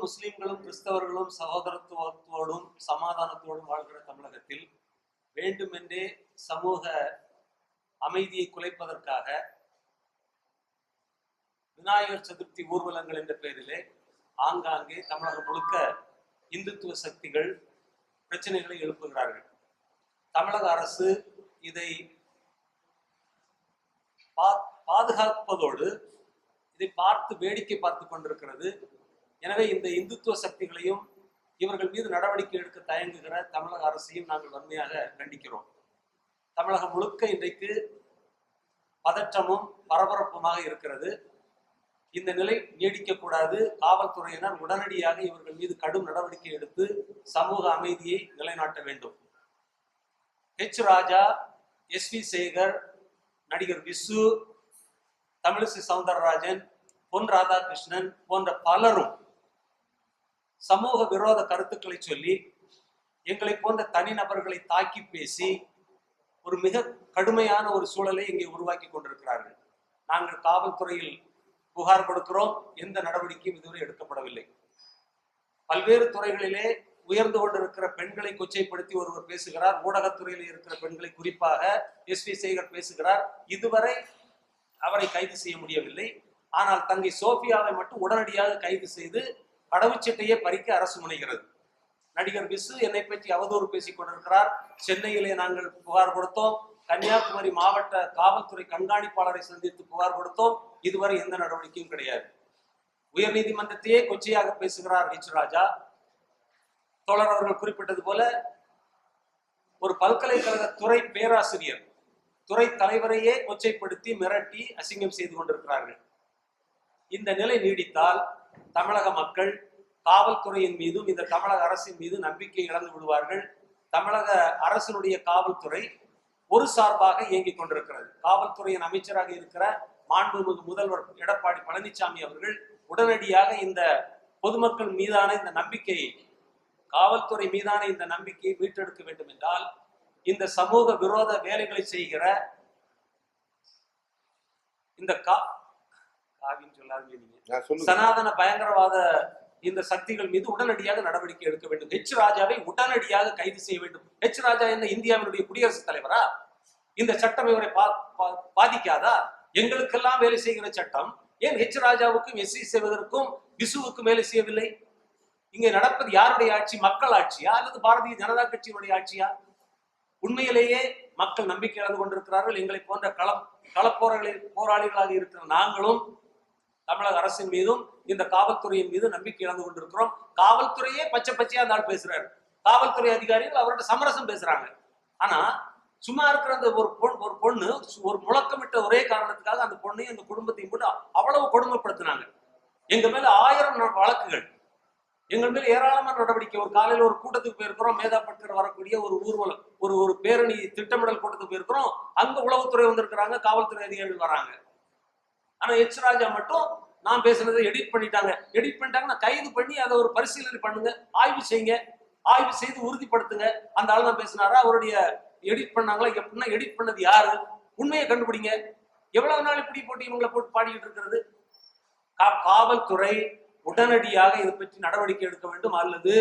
இந்துக்களும் முஸ்லிம்களும் கிறிஸ்தவர்களும் சகோதரத்துவத்தோடும் சமாதானத்தோடும் வாழ்கிற தமிழகத்தில் வேண்டுமென்றே சமூக அமைதியை குலைப்பதற்காக விநாயகர் சதுர்த்தி ஊர்வலங்கள் என்ற பெயரிலே ஆங்காங்கே தமிழகம் முழுக்க இந்துத்துவ சக்திகள் பிரச்சனைகளை எழுப்புகிறார்கள். தமிழக அரசு இதை பாதுகாப்பதோடு இதை பார்த்து வேடிக்கை பார்த்து கொண்டிருக்கிறது. எனவே இந்த இந்துத்துவ சக்திகளையும் இவர்கள் மீது நடவடிக்கை எடுக்க தயங்குகிற தமிழக அரசையும் நாங்கள் வன்மையாக கண்டிக்கிறோம். தமிழகம் முழுக்க இன்றைக்கு பதற்றமும் பரபரப்புமாக இருக்கிறது. இந்த நிலை நீடிக்கக்கூடாது. காவல்துறையினர் உடனடியாக இவர்கள் மீது கடும் நடவடிக்கை எடுத்து சமூக அமைதியை நிலைநாட்ட வேண்டும். H Raja S V Sekar நடிகர் விசு தமிழிசை சவுந்தரராஜன் பொன் ராதாகிருஷ்ணன் போன்ற பலரும் சமூக விரோத கருத்துக்களை சொல்லி எங்களை போன்ற தனிநபர்களை தாக்கி பேசி ஒரு மிக கடுமையான ஒரு சூழலை இங்கே உருவாக்கி கொண்டிருக்கிறார்கள். நாங்கள் காவல்துறையில் புகார் கொடுக்கிறோம். எந்த நடவடிக்கையும் இதுவரை எடுக்கப்படவில்லை. பல்வேறு துறைகளிலே உயர்ந்து கொண்டிருக்கிற பெண்களை கொச்சைப்படுத்தி ஒருவர் பேசுகிறார். ஊடகத்துறையில் இருக்கிற பெண்களை குறிப்பாக எஸ் வி சேகர் பேசுகிறார். இதுவரை அவரை கைது செய்ய முடியவில்லை. ஆனால் தங்கை சோபியாவை மட்டும் உடனடியாக கைது செய்து கடவுச்சீட்டையே பறிக்க அரசு முனைகிறது. நடிகர் விசு என்னை பற்றி அவதூறு பேசிக் கொண்டிருக்கிறார். சென்னையிலே நாங்கள் புகார் கொடுத்தோம். கன்னியாகுமரி மாவட்ட காவல்துறை கண்காணிப்பாளரை சந்தித்து புகார் கொடுத்தோம். இதுவரை எந்த நடவடிக்கையும் கிடையாது. உயர்நீதிமன்றத்தையே கொச்சையாக பேசுகிறார் ஹெச் ராஜா. தோழர் அவர்கள் குறிப்பிட்டது போல ஒரு பல்கலைக்கழக துறை பேராசிரியர் துறை தலைவரையே கொச்சைப்படுத்தி மிரட்டி அசிங்கம் செய்து கொண்டிருக்கிறார்கள். இந்த நிலை நீடித்தால் தமிழக மக்கள் காவல்துறையின் மீதும் இந்த தமிழக அரசின் மீது நம்பிக்கை இழந்து விடுவார்கள். தமிழக அரசினுடைய காவல்துறை ஒரு சார்பாக இயங்கிக் கொண்டிருக்கிறது. காவல்துறையின் அமைச்சராக இருக்கிற மாண்புமிகு முதல்வர் எடப்பாடி பழனிசாமி அவர்கள் உடனடியாக இந்த பொதுமக்கள் மீதான இந்த நம்பிக்கையை காவல்துறை மீதான இந்த நம்பிக்கையை மீட்டெடுக்க வேண்டும் என்றால் இந்த சமூக விரோத வேலைகளை செய்கிற இந்த கா சனாதன பயங்கரவாத இந்த சக்திகள் மீது உடனடியாக நடவடிக்கை எடுக்க வேண்டும். ஹெச் ராஜாவை உடனடியாக கைது செய்ய வேண்டும். ஹெச் ராஜா என்ன இந்தியாவினுடைய குடியரசுத் தலைவரா? இந்த சட்டம் இவரை பாதிக்காதா? எங்களுக்கெல்லாம் வேலை செய்கிற சட்டம். ஏன் ஹெச் ராஜாவுக்கும் எஸ் சி சேவகருக்கும் விசுவுக்கும் வேலை செய்யவில்லை? இங்கே நடப்பது யாருடைய ஆட்சி? மக்கள் ஆட்சியா? அல்லது பாரதிய ஜனதா கட்சியினுடைய ஆட்சியா? உண்மையிலேயே மக்கள் நம்பிக்கை இழந்து கொண்டிருக்கிறார்கள். எங்களை போன்ற களம் களப்போராளி போராளிகளாக இருக்கிற நாங்களும் தமிழக அரசின் மீதும் இந்த காவல்துறையின் மீது நம்பிக்கை இழந்து கொண்டிருக்கிறோம். காவல்துறையே பச்சை பச்சையா அந்த ஆள் பேசுறாரு. காவல்துறை அதிகாரிகள் அவர்கிட்ட சமரசம் பேசுறாங்க. ஆனா சும்மா இருக்கிற அந்த ஒரு பொண் ஒரு பொண்ணு ஒரு முழக்கமிட்ட ஒரே காரணத்துக்காக அந்த பொண்ணையும் அந்த குடும்பத்தையும் போட்டு அவ்வளவு கொடுமைப்படுத்தினாங்க. எங்க மேல ஆயிரம் வழக்குகள். எங்கள் மேல் ஏராளமான நடவடிக்கை. ஒரு காலையில ஒரு கூட்டத்துக்கு போயிருக்கிறோம். மேதாப்பட்டில் வரக்கூடிய ஒரு ஊர்வலம் ஒரு ஒரு பேரணி திட்டமிடல் கூட்டத்துக்கு போயிருக்கிறோம். அங்க உளவுத்துறை வந்திருக்கிறாங்க காவல்துறை அதிகாரிகள் வராங்க. ஆனா எச் ராஜா மட்டும் நான் பேசுனதை எடிட் பண்ணிட்டாங்க. எடிட் பண்ணிட்டாங்கன்னா கைது பண்ணி அதை ஒரு பரிசீலனை பண்ணுங்க. ஆய்வு செய்யுங்க. ஆய்வு செய்து உறுதிப்படுத்துங்க. அந்த ஆள் தான் பேசினாரா? அவருடைய எடிட் பண்ணாங்களா? எப்படின்னா எடிட் பண்ணது யாரு? உண்மையை கண்டுபிடிங்க. எவ்வளவு நாள் இப்படி போட்டு இவங்களை போட்டு பாடிக்கிட்டு இருக்கிறது? காவல்துறை உடனடியாக இதை பற்றி நடவடிக்கை எடுக்க வேண்டும். அல்லது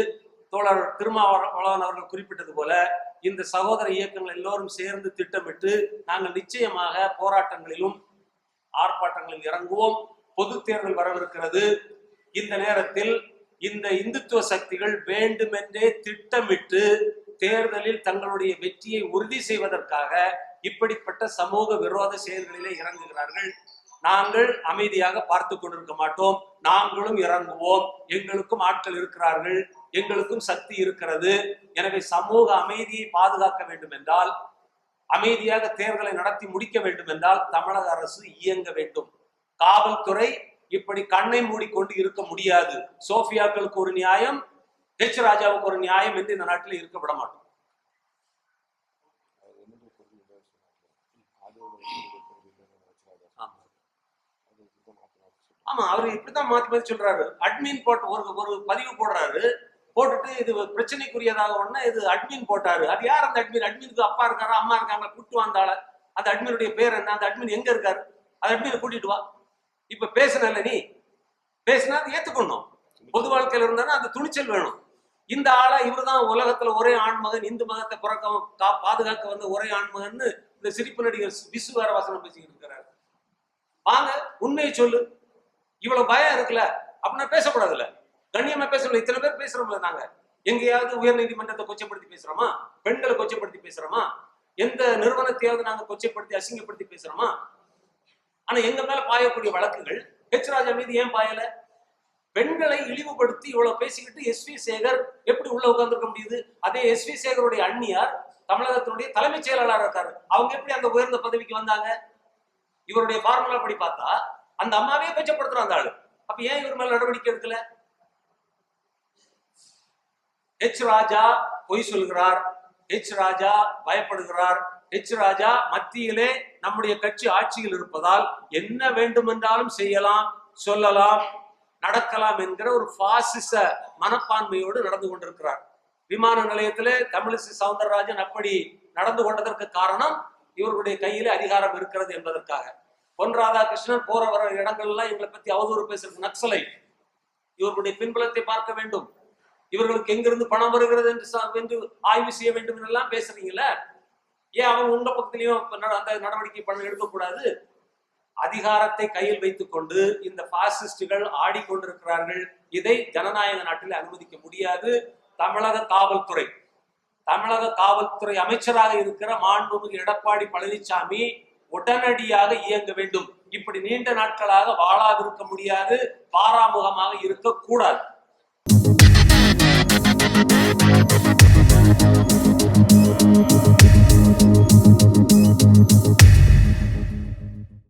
தோழர் திருமாவளவன் அவர்கள் குறிப்பிட்டது போல இந்த சகோதர இயக்கங்கள் எல்லோரும் சேர்ந்து திட்டமிட்டு நாங்கள் நிச்சயமாக போராட்டங்களிலும் ஆர்ப்பாட்டங்களில் இறங்குவோம். பொது தேர்தல் வரவிருக்கிறது. இந்த நேரத்தில் இந்த இந்துத்துவ சக்திகள் வேண்டுமென்றே திட்டமிட்டு தேர்தலில் தங்களுடைய வெற்றியை உறுதி செய்வதற்காக இப்படிப்பட்ட சமூக விரோத செயல்களிலே இறங்குகிறார்கள். நாங்கள் அமைதியாக பார்த்து கொண்டிருக்க மாட்டோம். நாங்களும் இறங்குவோம். எங்களுக்கும் ஆட்கள் இருக்கிறார்கள். எங்களுக்கும் சக்தி இருக்கிறது. எனவே சமூக அமைதியை பாதுகாக்க வேண்டும் என்றால் அமைதியாக தேர்தலை நடத்தி முடிக்க வேண்டும் என்றால் தமிழக அரசு இயங்க வேண்டும். காவல்துறை இப்படி கண்ணை மூடிக்கொண்டு இருக்க முடியாது. சோஃபியாக்களுக்கு ஒரு நியாயம் ஹெச் ராஜாவுக்கு ஒரு நியாயம் என்று இந்த நாட்டில் இருக்க விட மாட்டோம். அது ஆமா. ஆமா அவர் இப்படித்தான் மாத்தி மாத்தி சொல்றாரு. அட்மின் போட்டு ஒரு ஒரு பதிவு போடுறாரு. போட்டுட்டு இது பிரச்சனைக்குரியதாக ஒண்ணு இது அட்மின் போட்டாரு. அது யார் அந்த அட்மின் அட்மினுக்கு அப்பா இருக்காரா அம்மா இருக்காங்க கூட்டு வந்தாள அந்த அட்மினுடைய பேர் என்ன? அந்த அட்மின் எங்க இருக்காரு? அந்த அட்மினை கூட்டிட்டு வா. இப்ப பேசினல நீ? பேசினா அதை ஏத்துக்கணும். பொது வாழ்க்கையில இருந்தா அந்த துணிச்சல் வேணும். இந்த ஆளா இவர்தான் உலகத்துல ஒரே ஆண்மகன் இந்து மதத்தை புறக்க கா- பாதுகாக்க வந்த ஒரே ஆண்மகன்னு இந்த சிரிப்பு நடிகர் விசு வேற வசனம் பேசிக்கிட்டு இருக்கிறாரு. வாங்க உண்மையை சொல்லு. இவ்வளவு பயம் இருக்குல்ல? அப்படின்னா பேசக்கூடாதுல்ல? கண்ணியமா பேசணும் இத்தனை பேர் பேசுறோம்ல நாங்க எங்கேயாவது உயர் நீதிமன்றத்தை கொச்சப்படுத்தி பேசுறோமா? பெண்களை கொச்சப்படுத்தி பேசுறோமா? எந்த நிறுவனத்தையாவது நாங்க கொச்சைப்படுத்தி அசிங்கப்படுத்தி பேசுறோமா? ஆனா எங்க மேல பாயக்கூடிய வழக்குகள் ஹெச் ராஜா மீது ஏன் பாயல? பெண்களை இழிவுபடுத்தி இவ்வளவு பேசிக்கிட்டு எஸ் வி சேகர் எப்படி உள்ள உட்கார்ந்துருக்க முடியுது? அதே எஸ் வி சேகருடைய அண்ணியார் தமிழகத்தினுடைய தலைமைச் செயலாளர் இருக்காரு. அவங்க எப்படி அந்த உயர்ந்த பதவிக்கு வந்தாங்க? இவருடைய ஃபார்முலா படி பார்த்தா அந்த அம்மாவே கொச்சப்படுத்துறான் அந்த ஆளு. அப்ப ஏன் இவர் மேல நடவடிக்கை எடுக்கல? ஹெச் ராஜா பொய் சொல்கிறார். ஹெச் ராஜா பயப்படுகிறார். ஹெச் ராஜா மத்தியிலே நம்முடைய கட்சி ஆட்சியில் இருப்பதால் என்ன வேண்டுமென்றாலும் செய்யலாம் சொல்லலாம் நடக்கலாம் என்கிற ஒரு பாசிச மனப்பான்மையோடு நடந்து கொண்டிருக்கிறார். விமான நிலையத்திலே தமிழிசை சவுந்தரராஜன் அப்படி நடந்து கொண்டதற்கு காரணம் இவர்களுடைய கையிலே அதிகாரம் இருக்கிறது என்பதற்காக. பொன் ராதாகிருஷ்ணன் போற வர இடங்கள்லாம் எங்களை பத்தி அவதூறு பேசுறது நக்சலை. இவர்களுடைய பின்புலத்தை பார்க்க வேண்டும். இவர்களுக்கு எங்கிருந்து பணம் வருகிறது என்று என்று ஆய்வு செய்ய வேண்டும் என்றெல்லாம் பேசுறீங்கல்ல ஏன் அவங்க உங்க பக்கத்திலையும் அந்த நடவடிக்கை பண்ண எடுக்கக்கூடாது? அதிகாரத்தை கையில் வைத்துக் கொண்டு இந்த பாசிஸ்டுகள் ஆடிக்கொண்டிருக்கிறார்கள். இதை ஜனநாயக நாட்டில் அனுமதிக்க முடியாது. தமிழக காவல்துறை. தமிழக காவல்துறை அமைச்சராக இருக்கிற மாண்புமிகு எடப்பாடி பழனிசாமி உடனடியாக இயங்க வேண்டும். இப்படி நீண்ட நாட்களாக வாழாவிருக்க முடியாது. பாராமுகமாக இருக்கக்கூடாது. Thank you.